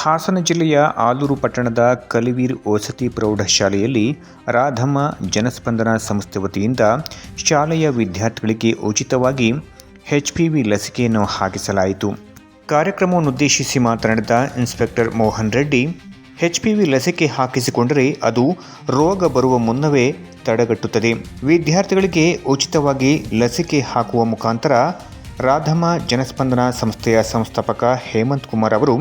ಹಾಸನ ಜಿಲ್ಲೆಯ ಆಲೂರು ಪಟ್ಟಣದ ಕಲಿವೀರ್ ವಸತಿ ಪ್ರೌಢಶಾಲೆಯಲ್ಲಿ ರಾಧಮ್ಮ ಜನಸ್ಪಂದನ ಸಂಸ್ಥೆ ವತಿಯಿಂದ ಶಾಲೆಯ ವಿದ್ಯಾರ್ಥಿಗಳಿಗೆ ಉಚಿತವಾಗಿ ವಿ ಲಸಿಕೆಯನ್ನು ಹಾಕಿಸಲಾಯಿತು. ಕಾರ್ಯಕ್ರಮವನ್ನುದ್ದೇಶಿಸಿ ಮಾತನಾಡಿದ inspector Mohan Reddy, H P V ಲಸಿಕೆ ಹಾಕಿಸಿಕೊಂಡರೆ ಅದು ರೋಗ ಬರುವ ಮುನ್ನವೇ ತಡೆಗಟ್ಟುತ್ತದೆ. ವಿದ್ಯಾರ್ಥಿಗಳಿಗೆ ಉಚಿತವಾಗಿ ಲಸಿಕೆ ಹಾಕುವ ಮುಖಾಂತರ ರಾಧಮ್ಮ ಜನಸ್ಪಂದನ ಸಂಸ್ಥೆಯ ಸಂಸ್ಥಾಪಕ ಹೇಮಂತ್ ಕುಮಾರ್ ಅವರು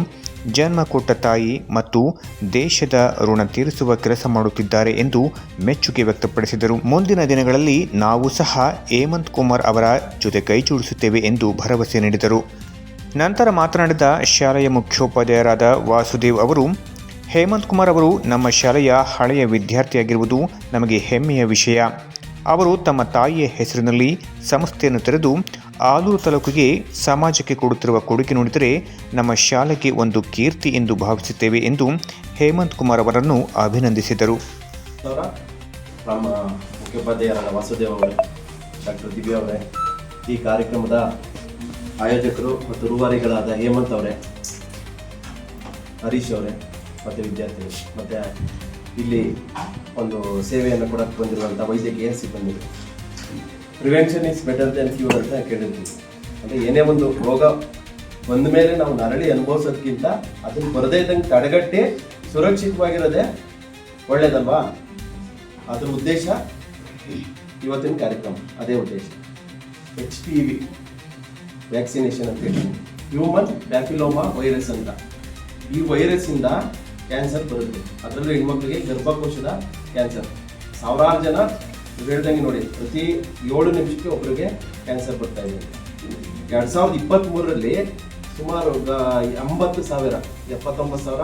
ಜನ್ಮ ಕೊಟ್ಟ ತಾಯಿ ಮತ್ತು ದೇಶದ ಋಣ ತೀರಿಸುವ ಕೆಲಸ ಮಾಡುತ್ತಿದ್ದಾರೆ ಎಂದು ಮೆಚ್ಚುಗೆ ವ್ಯಕ್ತಪಡಿಸಿದರು. ಮುಂದಿನ ದಿನಗಳಲ್ಲಿ ನಾವು ಸಹ ಹೇಮಂತ್ ಕುಮಾರ್ ಅವರ ಜೊತೆ ಕೈಜೋಡಿಸುತ್ತೇವೆ ಎಂದು ಭರವಸೆ ನೀಡಿದರು. ನಂತರ ಮಾತನಾಡಿದ ಶಾಲೆಯ ಮುಖ್ಯೋಪಾಧ್ಯಾಯರಾದ ವಾಸುದೇವ್ ಅವರು, ಹೇಮಂತ್ ಕುಮಾರ್ ಅವರು ನಮ್ಮ ಶಾಲೆಯ ಹಳೆಯ ವಿದ್ಯಾರ್ಥಿಯಾಗಿರುವುದು ನಮಗೆ ಹೆಮ್ಮೆಯ ವಿಷಯ. ಅವರು ತಮ್ಮ ತಾಯಿಯ ಹೆಸರಿನಲ್ಲಿ ಸಂಸ್ಥೆಯನ್ನು ತೆರೆದು ಆಲೂರು ತಾಲೂಕಿಗೆ ಸಮಾಜಕ್ಕೆ ಕೊಡುತ್ತಿರುವ ಕೊಡುಗೆ ನೋಡಿದರೆ ನಮ್ಮ ಶಾಲೆಗೆ ಒಂದು ಕೀರ್ತಿ ಎಂದು ಭಾವಿಸುತ್ತೇವೆ ಎಂದು ಹೇಮಂತ್ ಕುಮಾರ್ ಅವರನ್ನು ಅಭಿನಂದಿಸಿದರು. ಈ ಕಾರ್ಯಕ್ರಮದ ಆಯೋಜಕರು ಮತ್ತು ರೂವಾರಿಗಳಾದ ಹೇಮಂತ್ ಅವರೇ, ಹರೀಶ್ ಅವರೇ, ಮತ್ತು ವಿದ್ಯಾರ್ಥಿಗಳು, ಮತ್ತು ಇಲ್ಲಿ ಒಂದು ಸೇವೆಯನ್ನು ಕೊಡಕ್ಕೆ ಬಂದಿರುವಂಥ ವೈದ್ಯಕೀಯ ಸಿಬ್ಬಂದಿಗಳು prevention is better than cure ಅಂತ ಕೇಳಿರ್ತೀವಿ. ಅಂದರೆ ಏನೇ ಒಂದು ರೋಗ ಬಂದ ಮೇಲೆ ನಾವು ನರಳಿ ಅನುಭವಿಸೋದಕ್ಕಿಂತ ಅದನ್ನು ಬರದೇ ಇದ್ದಂಗೆ ತಡೆಗಟ್ಟಿ ಸುರಕ್ಷಿತವಾಗಿರೋದೇ ಒಳ್ಳೇದಲ್ವಾ? ಅದರ ಉದ್ದೇಶ ಇವತ್ತಿನ ಕಾರ್ಯಕ್ರಮ. ಅದೇ ಉದ್ದೇಶ. ಎಚ್ ಪಿ ವಿ ವ್ಯಾಕ್ಸಿನೇಷನ್ ಅಂತ ಹೇಳಿ ಹ್ಯೂಮನ್ ಪ್ಯಾಪಿಲೋಮಾ ವೈರಸ್ ಅಂತ. ಈ ವೈರಸ್ಸಿಂದ ಕ್ಯಾನ್ಸರ್ ಬರುತ್ತೆ. ಅದರಲ್ಲೂ ಹೆಣ್ಮಕ್ಳಿಗೆ ಗರ್ಭಕೋಶದ ಕ್ಯಾನ್ಸರ್ ಸಾವಿರಾರು ಜನ ಹೇಳ್ದಂಗೆ ನೋಡಿ, ಪ್ರತಿ ಏಳು ನಿಮಿಷಕ್ಕೆ ಒಬ್ಬರಿಗೆ ಕ್ಯಾನ್ಸರ್ ಬರ್ತಾ ಇದೆ. ಎರಡು ಸಾವಿರದ ಇಪ್ಪತ್ತ್ಮೂರರಲ್ಲಿ ಸುಮಾರು ಎಂಬತ್ತು ಸಾವಿರ, ಎಪ್ಪತ್ತೊಂಬತ್ತು ಸಾವಿರ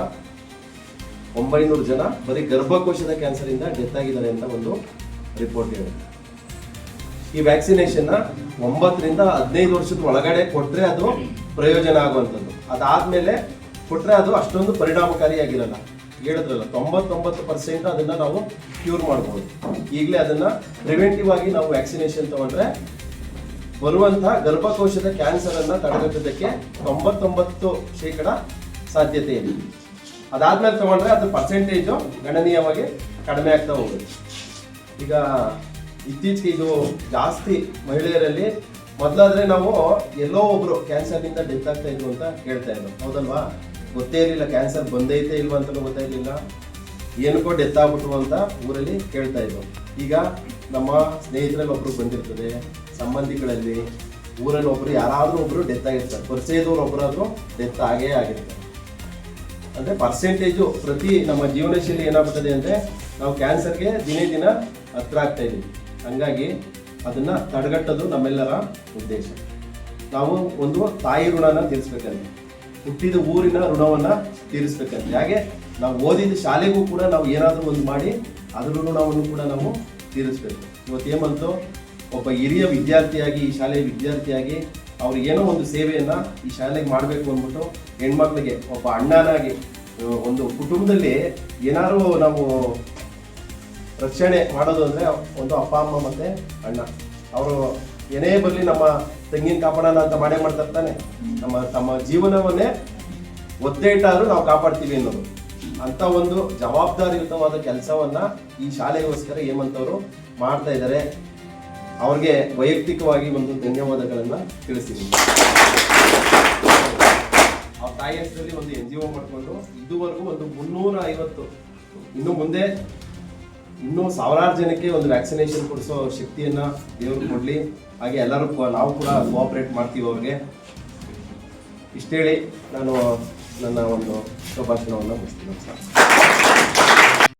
ಒಂಬೈನೂರು ಜನ ಬರೀ ಗರ್ಭಕೋಶದ ಕ್ಯಾನ್ಸರಿಂದ ಡೆತ್ ಆಗಿದ್ದಾರೆ ಅಂತ ಒಂದು ರಿಪೋರ್ಟ್ ಇದೆ. ಈ ವ್ಯಾಕ್ಸಿನೇಷನ್ನ ಒಂಬತ್ತರಿಂದ ಹದಿನೈದು ವರ್ಷದ ಒಳಗಡೆ ಕೊಟ್ಟರೆ ಅದು ಪ್ರಯೋಜನ ಆಗುವಂಥದ್ದು. ಅದಾದ್ಮೇಲೆ ಕೊಟ್ರೆ ಅದು ಅಷ್ಟೊಂದು ಪರಿಣಾಮಕಾರಿಯಾಗಿರಲ್ಲ. ಹೇಳಿದ್ರಲ್ಲ, ತೊಂಬತ್ತೊಂಬತ್ತು ಪರ್ಸೆಂಟ್ ಅದನ್ನ ನಾವು ಕ್ಯೂರ್ ಮಾಡ್ಬೋದು. ಈಗಲೇ ಅದನ್ನ ಪ್ರಿವೆಂಟಿವ್ ಆಗಿ ನಾವು ವ್ಯಾಕ್ಸಿನೇಷನ್ ತಗೊಂಡ್ರೆ ಬರುವಂತಹ ಗರ್ಭಕೋಶದ ಕ್ಯಾನ್ಸರ್ ಅನ್ನ ತಡೆಗಟ್ಟೋದಕ್ಕೆ ತೊಂಬತ್ತೊಂಬತ್ತು ಶೇಕಡ ಸಾಧ್ಯತೆ ಇದೆ. ಅದಾದ್ಮೇಲೆ ತಗೊಂಡ್ರೆ ಅದ್ರ ಪರ್ಸೆಂಟೇಜು ಗಣನೀಯವಾಗಿ ಕಡಿಮೆ ಆಗ್ತಾ ಹೋಗುತ್ತೆ. ಈಗ ಇತ್ತೀಚೆಗೆ ಇದು ಜಾಸ್ತಿ ಮಹಿಳೆಯರಲ್ಲಿ ಮೊದಲಾದ್ರೆ ನಾವು ಎಲ್ಲೋ ಒಬ್ರು ಕ್ಯಾನ್ಸರ್ನಿಂದ ಡೆತ್ ಆಗ್ತಾ ಇದ್ರು ಅಂತ ಹೇಳ್ತಾ ಇದ್ರು ಹೌದಲ್ವಾ? ಗೊತ್ತೇ ಇರಲಿಲ್ಲ ಕ್ಯಾನ್ಸರ್ ಬಂದೈತೆ ಇಲ್ವಾ ಅಂತಲೂ ಗೊತ್ತಾಯಿರ್ಲಿಲ್ಲ ಏನಕ್ಕೋ ಡೆತ್ ಆಗ್ಬಿಟ್ರು ಅಂತ ಊರಲ್ಲಿ ಕೇಳ್ತಾ ಇದ್ರು ಈಗ ನಮ್ಮ ಸ್ನೇಹಿತರಲ್ಲಿ ಒಬ್ರು ಬಂದಿರ್ತದೆ, ಸಂಬಂಧಿಗಳಲ್ಲಿ. ಊರಲ್ಲಿ ಒಬ್ರು ಯಾರಾದ್ರೂ ಒಬ್ರು ಡೆತ್ ಆಗಿರ್ತಾರೆ. ಪರಿಚಯದವ್ರು ಒಬ್ಬರಾದ್ರೂ ಡೆತ್ ಆಗೇ ಆಗಿರ್ತಾರೆ. ಅಂದ್ರೆ ಪರ್ಸೆಂಟೇಜು ಪ್ರತಿ ನಮ್ಮ ಜೀವನ ಶೈಲಿ ಏನಾಗ್ಬಿಟ್ಟದೆ ಅಂದ್ರೆ ನಾವು ಕ್ಯಾನ್ಸರ್ಗೆ ದಿನೇ ದಿನ ಹತ್ರ ಆಗ್ತಾ ಇದೀವಿ ಹಂಗಾಗಿ ಅದನ್ನ ತಡೆಗಟ್ಟೋದು ನಮ್ಮೆಲ್ಲರ ಉದ್ದೇಶ. ನಾವು ಒಂದು ತಾಯಿ ಋಣನ ತೀರಿಸ್ಬೇಕಂತೆ. ಹುಟ್ಟಿದ ಊರಿನ ಋಣವನ್ನ ತೀರಿಸ್ಬೇಕಂತೆ. ಹಾಗೆ ನಾವು ಓದಿದ ಶಾಲೆಗೂ ಕೂಡ ನಾವು ಏನಾದರೂ ಒಂದು ಮಾಡಿ ಅದರ ಋಣವನ್ನು ಕೂಡ ನಾವು ತೀರಿಸ್ಬೇಕು. ಇವತ್ತು ಏಮಂತು ಒಬ್ಬ ಹಿರಿಯ ವಿದ್ಯಾರ್ಥಿಯಾಗಿ, ಈ ಶಾಲೆಯ ವಿದ್ಯಾರ್ಥಿಯಾಗಿ ಅವ್ರು ಏನೋ ಒಂದು ಸೇವೆಯನ್ನ ಈ ಶಾಲೆಗೆ ಮಾಡಬೇಕು ಅಂದ್ಬಿಟ್ಟು ಹೆಣ್ಮಕ್ಳಿಗೆ, ಒಬ್ಬ ಅಣ್ಣನಾಗಿ, ಒಂದು ಕುಟುಂಬದಲ್ಲಿ ಏನಾದ್ರು ನಾವು ರಕ್ಷಣೆ ಮಾಡೋದು ಅಂದರೆ ಒಂದು ಅಪ್ಪ, ಅಮ್ಮ ಮತ್ತೆ ಅಣ್ಣ. ಅವರು ಏನೇ ಬರಲಿ ನಮ್ಮ ತೆಂಗಿನ ಕಾಪಾಡೋಣ ಅಂತ ಮಾಡೇ ಮಾಡ್ತಾ ಇರ್ತಾನೆ ನಮ್ಮ, ತಮ್ಮ ಜೀವನವನ್ನೇ ಒತ್ತೆ ಇಟ್ಟಾದ್ರೂ ನಾವು ಕಾಪಾಡ್ತೀವಿ ಅನ್ನೋದು. ಅಂತ ಒಂದು ಜವಾಬ್ದಾರಿಯುತವಾದ ಕೆಲಸವನ್ನ ಈ ಶಾಲೆಗೋಸ್ಕರ ಹೇಮಂತವರು ಮಾಡ್ತಾ ಇದ್ದಾರೆ. ಅವ್ರಿಗೆ ವೈಯಕ್ತಿಕವಾಗಿ ಒಂದು ಧನ್ಯವಾದಗಳನ್ನ ತಿಳಿಸ್ತೀನಿ. ಆ ತಾಯಿ ಹೆಸರಲ್ಲಿ ಒಂದು ಎನ್ ಜಿ ಒ ಮಾಡಿಕೊಂಡು ಇದುವರೆಗೂ ಒಂದು ಮುನ್ನೂರ ಐವತ್ತು ಇನ್ನು ಮುಂದೆ ಇನ್ನೂ ಸಾವಿರಾರು ಜನಕ್ಕೆ ಒಂದು ವ್ಯಾಕ್ಸಿನೇಷನ್ ಕೊಡಿಸೋ ಶಕ್ತಿಯನ್ನ ದೇವರು ಕೊಡ್ಲಿ. ಹಾಗೆ ಎಲ್ಲರೂ ನಾವು ಕೂಡ ಕೋಆಪರೇಟ್ ಮಾಡ್ತೀವಿ ಅವ್ರಿಗೆ. ಇಷ್ಟೇಳಿ ನಾನು ನನ್ನ ಒಂದು ಶುಭಾಷಣವನ್ನು ಮುಗಿಸ್ತೀನಿ. ನಮಸ್ಕಾರ.